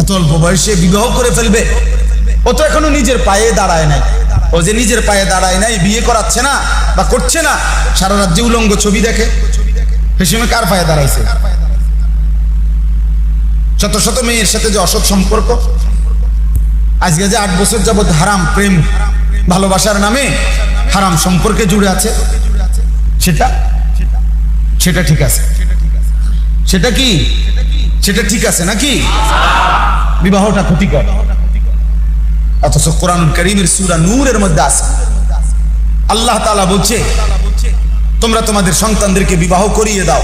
এত অল্প বয়সে বিবাহ করে ফেলবে। ও তো এখনও নিজের পায়ে দাঁড়ায় নাই। ও যে নিজের পায়ে দাঁড়ায় নাই, বিয়ে করাচ্ছে না বা করছে না, সারা রাজ্যে উলঙ্গ ছবি দেখে সে সময় কার পায়ে দাঁড়াইছে? শত শত মেয়ের সাথে যে অসৎ সম্পর্ক। আজকে যে আট বছর যাবৎ হারাম প্রেম, ভালোবাসার নামে হারাম সম্পর্কে জুড়ে আছে, সেটা সেটা ঠিক আছে। সেটা কি? সেটা ঠিক আছে নাকি? বিবাহটা ক্ষতিকর। অথচ কোরআন করিমের সুরা নূরের মধ্যে আছে। আল্লাহ তালা বলছে, তোমরা তোমাদের সন্তানদেরকে বিবাহ করিয়ে দাও।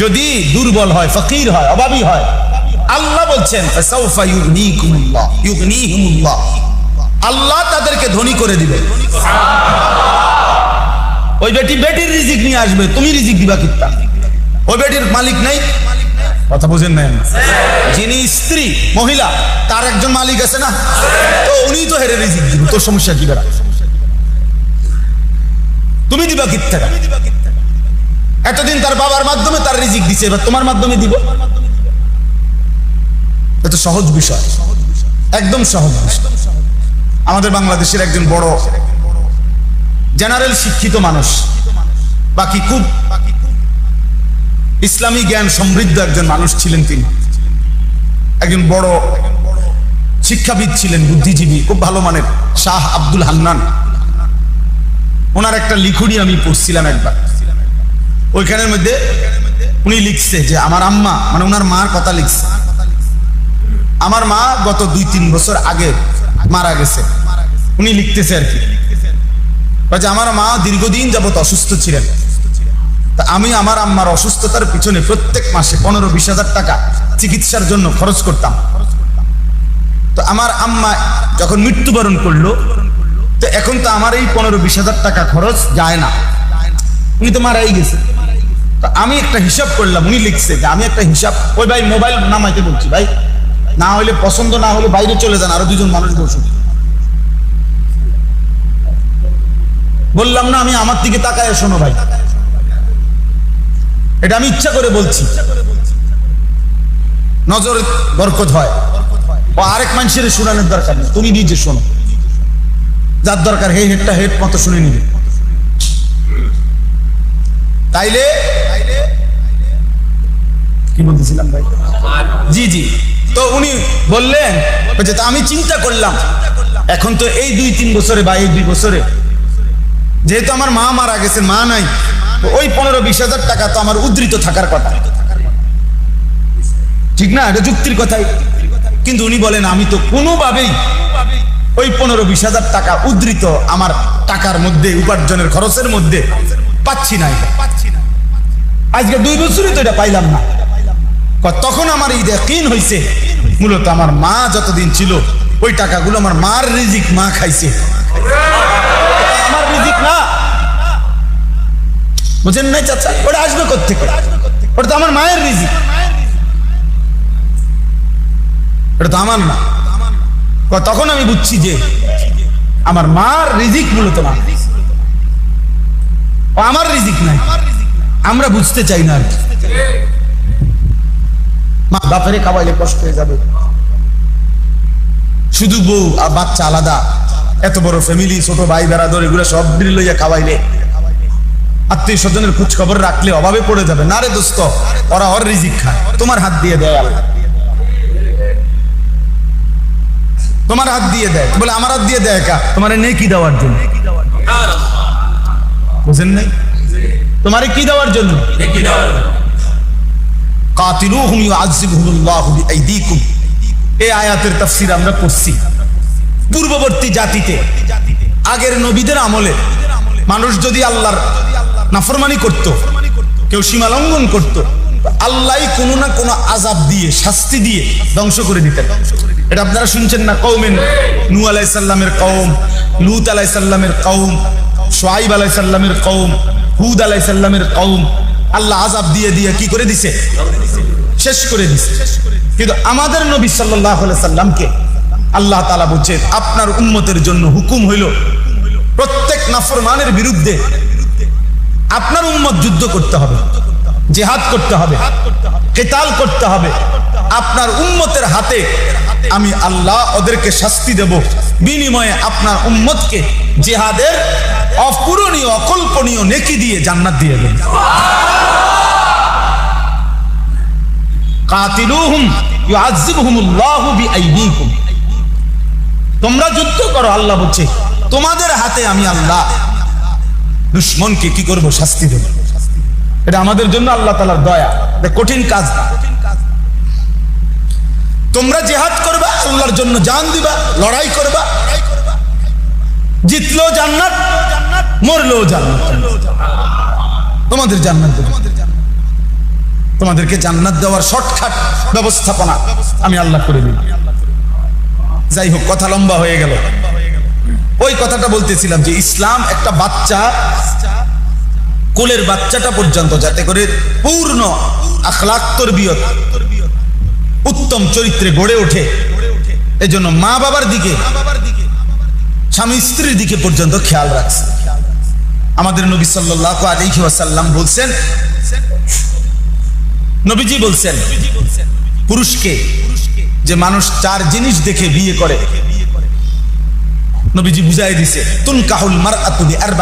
যদি দুর্বল হয়, ফকির হয়, অভাবী হয়, আল্লাহ বলছেন আল্লাহ তাদেরকে ধনী করে দিবে। ওই বেটি বেটির রিজিক নিয়ে আসবে, তুমি রিজিক দিবা কিত্তা? ওই বেটির মালিক নাই? কথা বুঝেন নাই যিনি স্ত্রী, মহিলা, তার একজন মালিক আছে না? তো উনি তো হেরে রিজিক তোর সমস্যা কি বেড়া তুমি দিবা কিত্তা এতদিন তার বাবার মাধ্যমে তার রিজিক দিছে, এবার তোমার মাধ্যমে দিব? এটা সহজ বিষয়। একদম সহজ বিষয়। আমাদের বাংলাদেশের একজন বড় জেনারেল শিক্ষিত মানুষ, বাকি খুব ইসলামী জ্ঞান সমৃদ্ধ একজন মানুষ ছিলেন তিনি। একজন বড় শিক্ষাবিদ ছিলেন, বুদ্ধিজীবী, খুব ভালো মানের, শাহ আব্দুল হান্নান। ওনার একটা লিখুনি আমি পড়ছিলাম একবার। ওইখানের মধ্যে উনি লিখছে যে, আমার আম্মা মানে ওনার মার কথা লিখছে। আমার মা গত দুই তিন বছর আগে মারা গেছে। উনি লিখতেছে আর কি। আমার মা দীর্ঘদিন যাবত অসুস্থ ছিলেন। তা আমি আমার আম্মার অসুস্থতার পিছনে প্রত্যেক মাসে পনেরো বিশ হাজার টাকা চিকিৎসার জন্য খরচ করতাম। তো আমার আম্মা যখন মৃত্যুবরণ করল, তো এখন তো আমার এই পনেরো বিশ হাজার টাকা খরচ যায় না। উনি তো মারাই গেছে। তো আমি একটা হিসাব করলাম, উনি লিখছে যে আমি একটা হিসাব, ওই ভাই মোবাইল নামাইতে বলছি ভাই, না হলে পছন্দ না হলে বাইরে চলে যান, আরও দুজন মানুষ বসুন। বললাম, না, আমি আমার দিকে তাকায় শোনো ভাই। এটা আমি ইচ্ছা করে বলছি। নজর বরকত হয়। ও আরেক মানুষের শুনানোর দরকার নেই। তুমি নিজে শোনো। যার দরকার হে হেডটা হেড মতো শুনে নিবে। তাইলে কি বলতেছিলাম ভাই? জি জি। তো উনি বললেন যে আমি চিন্তা করলাম। এখন তো এই দুই তিন বছরে বা এই দুই বছরে যেহেতু আমার মা মারা গেছে, মা নাই ওই পনেরো বিশ হাজার টাকা তো আমার উদ্ধৃত থাকার কথা। ঠিক না? এটা যুক্তির কথাই। কিন্তু উনি বলেন, আমি তো কোনোভাবেই ওই পনেরো বিশ হাজার টাকা উদ্ধৃত আমার টাকার মধ্যে, উপার্জনের খরচের মধ্যে পাচ্ছি না। আজকে দুই বছরই তো এটা পাইলাম না। তখন আমার এই কিন হয়েছে মূলত আমার মা যতদিন ছিল, ওই টাকাগুলো আমার মার রিজিক মা খাইছে। বুঝেন নাই চাচা? ওটা আসবে ওটা তো আমার মায়ের ওটা তো আমার না তখন আমি বুঝছি যে আমার মার রিজিক মূলত আমার রিজিক নাই। আমরা বুঝতে চাই না আর কি। মা, বাপেরে খাওয়াইলে কষ্ট হয়ে যাবে। শুধু বউ আর বাচ্চা আলাদা। এত বড় ফ্যামিলি ছোট ভাই, বেড়াদর, এগুলো সব লইয়া খাওয়াইলে। আত্মীয় স্বজনের খোঁজ খবর রাখলে অভাবে পড়ে যাবে। না রে দোস্ত, ওরা ওর রিজিক খায়। তোমার হাত দিয়ে দেয় আল্লাহ। তোমার হাত দিয়ে দেয়। বলে, আমার হাত দিয়ে দেয় কা? তোমার নেকি দেওয়ার জন্য। বুঝেন নাই? তোমারে কি দেওয়ার জন্য? কাতিলুহুম ইউআযিবুহুমুল্লাহু বিআইদিকুম। এই আয়াতের তাফসীর আমরা পড়ছি। পূর্ববর্তী জাতিতে, আগের নবীদের আমলে মানুষ যদি আল্লাহর নাফরমানি করত, কেউ সীমা লঙ্ঘন করত, আল্লাহ কোনো না কোনো আজাব দিয়ে, শাস্তি দিয়ে ধ্বংস করে দিতেন। এটা আপনারা শুনছেন না কৌমেন নু আলাইসাল্লামের কৌম লুত আলাইসাল্লামের কৌম সোয়াইব আলাইসাল্লামের কৌম হুদ আলাইসাল্লামের কৌম আল্লাহ আজাব দিয়ে দিয়ে কি করে দিছে? শেষ করে দিছে। কিন্তু আমাদের নবী সাল্লাহ সাল্লামকে আল্লাহ তালা বলছেন আপনার উম্মতের জন্য হুকুম হইল, প্রত্যেক নাফরমানের বিরুদ্ধে আপনার উম্মত যুদ্ধ করতে হবে, জেহাদ করতে হবে, কেতাল করতে হবে। আপনার উম্মতের হাতে আমি আল্লাহ ওদেরকে শাস্তি দেব। বিনিময়ে আপনার উম্মতকে জিহাদের অপূরণীয়, অকল্পনীয় নেকি দিয়ে জান্নাত দিয়ে বিআইদিকুম তোমরা যুদ্ধ করো, আল্লাহ বলছে। তোমাদের হাতে আমি আল্লাহ দুশ্মনকে কি করব? শাস্তি দেব। এটা আমাদের জন্য আল্লাহ তালার দয়া। কঠিন কাজ তোমরা জেহাদ করবা, আল্লাহর জন্য জান দিবা, লড়াই করবা। জিতলেও জান্নাত, মরলেও জান্নাত। তোমাদের জান্নাত তোমাদেরকে জান্নাত দেওয়ার শর্টকাট ব্যবস্থাপনা আমি আল্লাহ করে দিই যাই হোক, কথা লম্বা হয়ে গেল। ওই কথাটা বলতেছিলাম যে ইসলাম একটা বাচ্চা, কোলের বাচ্চাটা পর্যন্ত যাতে করে পূর্ণ আখলাক তরবিয়ত, উত্তম চরিত্রে গড়ে ওঠে। এজন্য মা বাবার দিকে, স্বামী স্ত্রীর দিকে পর্যন্ত খেয়াল রাখছে। আমাদের নবী সাল্লাহ আলাইহি ওয়াসাল্লাম বলছেন, নবীজি বলছেন, পুরুষকে যে মানুষ চার জিনিস দেখে বিয়ে করে নবীজি বুঝাই দিছে তুন কাহুল মার আর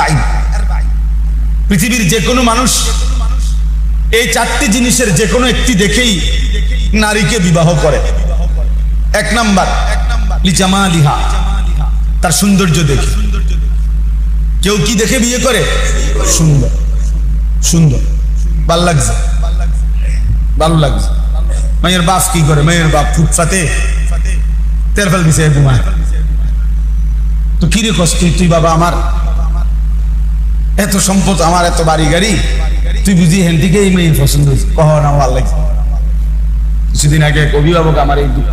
পৃথিবীর যে কোনো মানুষ, এই চারটি জিনিসের যে কোনো একটি দেখেই নারীকে বিবাহ করে। এক নাম্বার লিহা তার সৌন্দর্য দেখে। কেউ কি দেখে বিয়ে করে? সুন্দর সুন্দর, ভালো লাগছে? ভালো লাগছে। মেয়ের বাপ কি করে? মেয়ের বাপ ফুটফাতে তের ফেল দিছে, ঘুমায়। তো কি রে কষ্ট তুই? বাবা আমার। এত সম্পদ আমার, এত বাড়ি গাড়ি। তুই বুঝি হেন থেকে এই মেয়ের পছন্দ হয়েছে। কহ না ভালো লাগছে। কিছুদিন আগে এক অভিভাবক আমার এই দুঃখ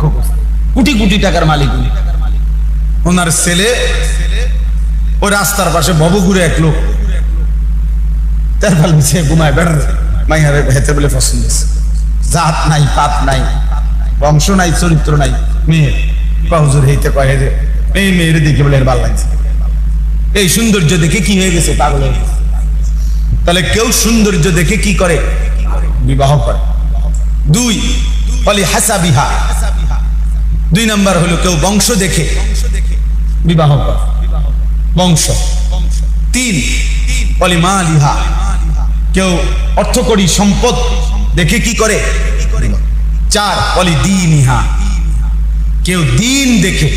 কোটি কোটি টাকার মালিক ওনার ছেলে ওই রাস্তার পাশে ভবঘুরে এক লোক। তার ফল মিছে ঘুমায়, বেড়ার মাইয়ারে হেতে বলে পছন্দ জাত নাই, পাত নাই, বংশ নাই, চরিত্র নাই, মেয়ে। কহজুর হইতে কয়ে এই মেয়ের দিকে বলে ভালো এই সৌন্দর্য দেখে কি হয়ে গেছে, পাগল হয়ে গেছে। তাহলে কেউ সৌন্দর্য দেখে কি করে? বিবাহ করে। দুই বলি হাসা বিহা দুই নাম্বার হলো কেউ বংশ দেখে বিবাহ করে। বংশ। তিন বলি মা লিহা কেউ অর্থকরী সম্পদ দেখে কি করে? চার বলি দিন ইহা কেউ দিন দেখে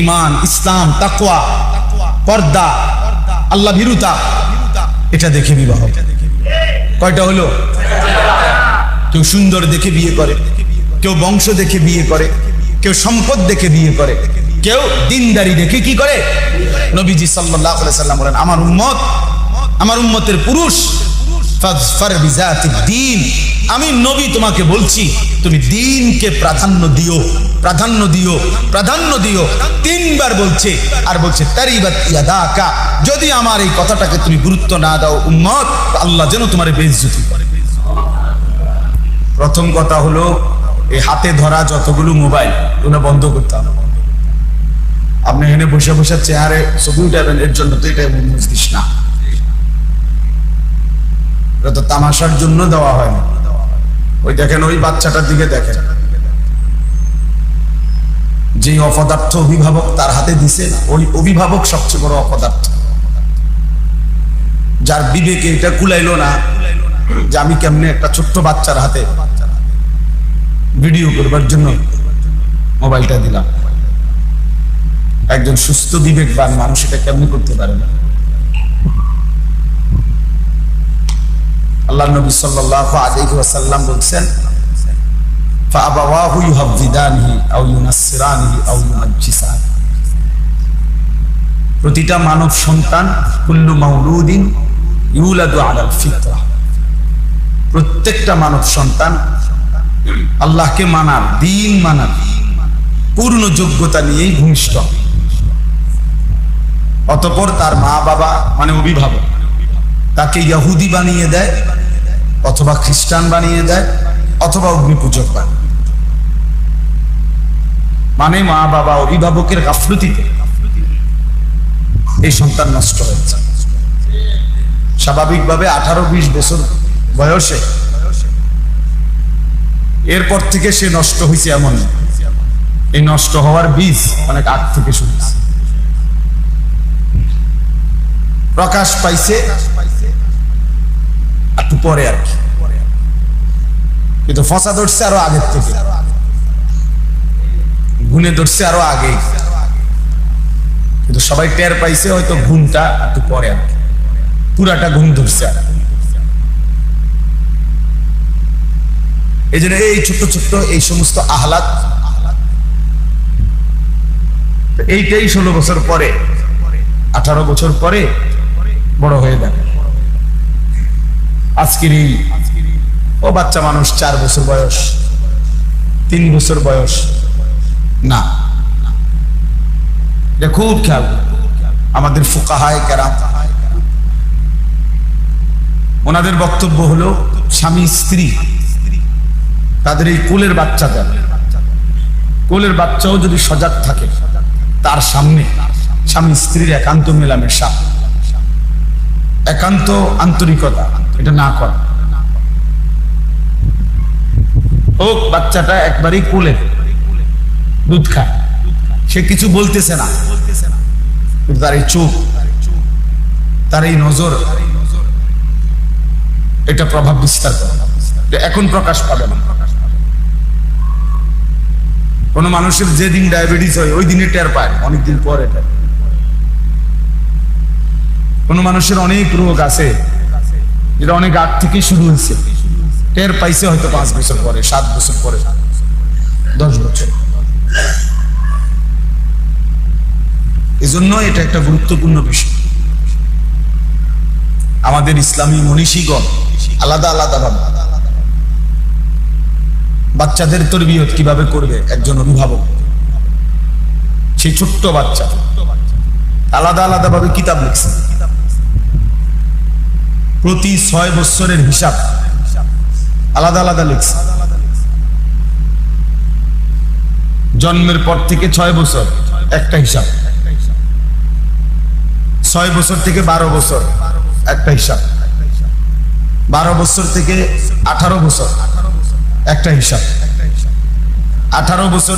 ইমান ইসলাম, তাকওয়া, পর্দা, আল্লাহ ভীরুতা, এটা দেখে বিবাহ কয়টা হলো? কেউ সুন্দর দেখে বিয়ে করে, কেউ বংশ দেখে বিয়ে করে, কেউ সম্পদ দেখে বিয়ে করে, কেউ দিনদারি দেখে কি করে? নবীজি আলাইহি সাল্লাম বলেন, আমার উম্মত, আমার উম্মতের পুরুষ দিন আমি নবী তোমাকে বলছি, তুমি দিনকে প্রাধান্য দিও প্রাধান্য দিও প্রাধান্য দিও। তিনবার বলছে, আর বলছে, তারিবাত যদি আমার এই কথাটাকে তুমি গুরুত্ব না দাও, উম্মত আল্লাহ যেন তোমার বেইজ্জতি করে। প্রথম কথা হলো, এই হাতে ধরা যতগুলো মোবাইল, ওগুলো বন্ধ করতে হবে। আপনি এখানে বসে বসে চেয়ারে ছবি উঠাবেন, এর জন্য তো এটা মজলিস না। এটা তো তামাশার জন্য দেওয়া হয় না। ওই দেখেন, ওই বাচ্চাটার দিকে দেখেন। যে অপদার্থ অভিভাবক তার হাতে দিছে, ওই অভিভাবক সবচেয়ে বড় অপদার্থ। যার বিবেকে এটা কুলাইলো না যে আমি কেমনে একটা ছোট্ট বাচ্চার হাতে ভিডিও করবার জন্য মোবাইলটা দিলাম। একজন সুস্থ বিবেকবান মানুষ এটা কেমনি করতে পারে না? আল্লাহ নবী সাল্লাল্লাহু আলাইহি ওয়াসাল্লাম বলছেন فأبواه يهودانه أو ينصرانه أو يمجسانه প্রতিটা মানব সন্তান কুল্লু মাউলুদিন ইউলাদু আলাল ফিতরা প্রত্যেকটা মানব সন্তান আল্লাহকে মানার দিন মানার পূর্ণ যোগ্যতা নিয়েই ভূমিষ্ঠ অতপর তার মা বাবা মানে অভিভাবক তাকে ইয়াহুদি বানিয়ে দেয় অথবা খ্রিস্টান বানিয়ে দেয়, অথবা অগ্নিপূজক বানিয়ে মানে মা, বাবা অভিভাবকের গাফলতিতে এই সন্তান নষ্ট হয়েছে। স্বাভাবিকভাবে আঠারো বিশ বছর বয়সে এরপর থেকে সে নষ্ট হয়েছে এমন। এই নষ্ট হওয়ার বীজ অনেক আগ থেকে হয়েছে। প্রকাশ পাইছে একটু পরে আর কি। কিন্তু ফসা ধরছে আরও আগের থেকে। গুনে ধরছে আরও আগে। কিন্তু সবাই টের পাইছে হয়তো ঘুমটা একটু পরে আর কি। পুরাটা ঘুম ধরছে আর এই জন্য এই ছোট্ট ছোট্ট এই সমস্ত আহ্লাদ এইটাই ষোলো বছর পরে, আঠারো বছর পরে বড় হয়ে যাবে। আজকের এই ও বাচ্চা মানুষ, চার বছর বয়স, তিন বছর বয়স, না। খুব খেয়াল। আমাদের ফোকাহায় কেরাম ওনাদের বক্তব্য হলো, স্বামী, স্ত্রী, তাদের এই কোলের বাচ্চাদের কোলের বাচ্চাও যদি সজাগ থাকে, তার সামনে স্বামী, স্ত্রীর একান্ত মেলামেশা, একান্ত আন্তরিকতা। এটা না করা। হোক, বাচ্চাটা একবারই কোলে। দুধ খায় সে কিছু বলতেছে না। তার এই চোখ, তার এই নজর, এটা প্রভাব বিস্তার করে। এখন প্রকাশ পাবে না। কোন মানুষের যেদিন ডায়াবেটিস হয়, ওই দিনে টের পায়, অনেকদিন পরে। কোন মানুষের অনেক রোগ আছে যেটা অনেক আগ থেকে শুরু হয়েছে। টের পাইছে হয়তো পাঁচ বছর পরে, সাত বছর পরে, দশ বছর। এজন্য এটা একটা গুরুত্বপূর্ণ বিষয়। আমাদের ইসলামী মনীষীগণ আলাদা আলাদা ভাবে। বাচ্চাদের তরবিয়ত কীভাবে করবে একজন অভিভাবক? সেই ছোট্ট বাচ্চা। আলাদা আলাদা ভাবে কিতাব লিখছে। প্রতি ছয় বছরের হিসাব। আলাদা আলাদা লিখছে। জন্মের পর থেকে ছয় বছর, একটা হিসাব। ছয় বছর থেকে বারো বছর, একটা হিসাব। বারো বছর থেকে আঠারো বছর, একটা হিসাব। আঠারো বছর